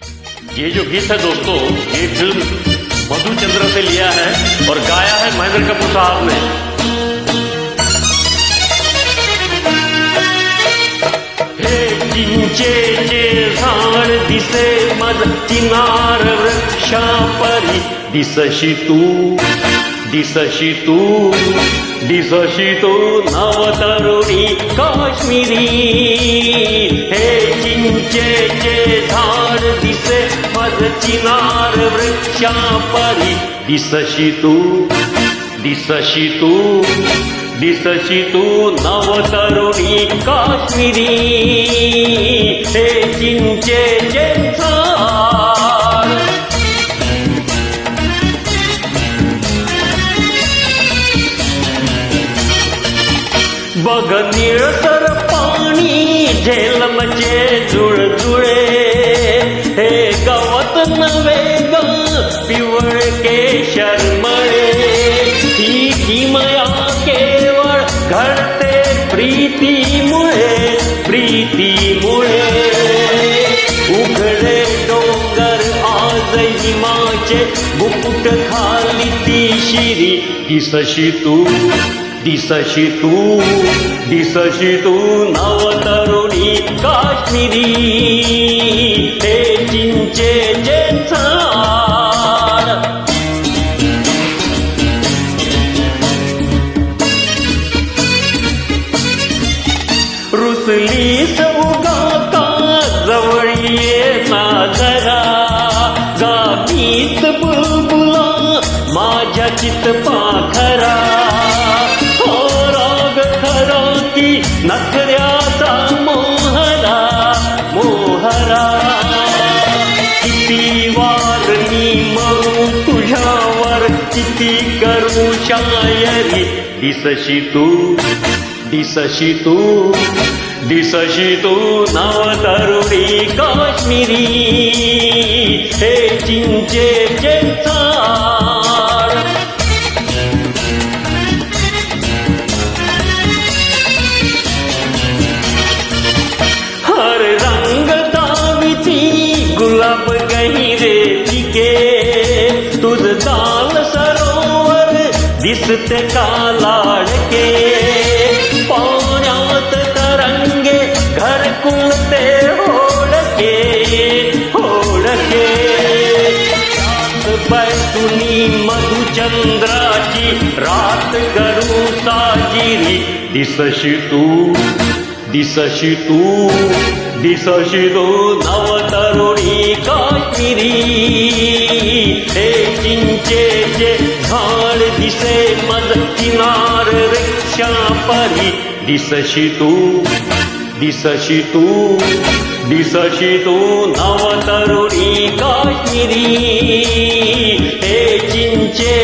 ये जो गीत है दोस्तों, ये फ़िल्म मधुचंद्र से लिया है और गाया है महेंद्र कपूर साहब ने। चिंचेचे झाड दिसे मज चिनार वृक्षा परी। दिसशी तू दिसशी तू दिसशी तू नवतरुणी काश्मीरी। हे चिंचेचे झाड चिनार वृक्षा परी दिसशी तू दिसशी तू दिसशी तू नवतरुणी काश्मीरी हे चिंचेचे झाड बघ निळसर पाणी झेलमचे जुळजुळे हे गवत नवे ग पिवळ केशरमळे ही किमया केवळ घडते प्रीतीमुळे प्रीतीमुळे. उघडे डोंगर आज हिमाचे बुकुट खाली ती शिरी. दिसशी तू दिसशी तू दिसशी तू नवतरुणी काश्मीरी. रुसलीस उगा जवळ साजरा गातीत बुलबुला माझ्या चित पाखरा. हो राग खरा की नखऱ्याचा मोहरा मोहरा. किती वार मी मरू तुझ्यावर किती करू शायरी. दिसशी तू दिसशी तू. दिसशी तू नवतरुणी काश्मीरी. हे चिंचेचे झाड हर रंग दावीची गुलाब गहिरे पिके. तुझ ताल सरोवर दिसते का लाडके रात बैसुनी मधुचंद्राची रात करू साजिरी दिसशी तू दिसशी तू दिसशी तू नवतरुणी काश्मीरी हे चिंचेचे झाड दिसे मज किनार रिक्षा परी दिसशी तू दिसशी तू दिसशितो नवतरुणी काश्मिरी हे चिंचे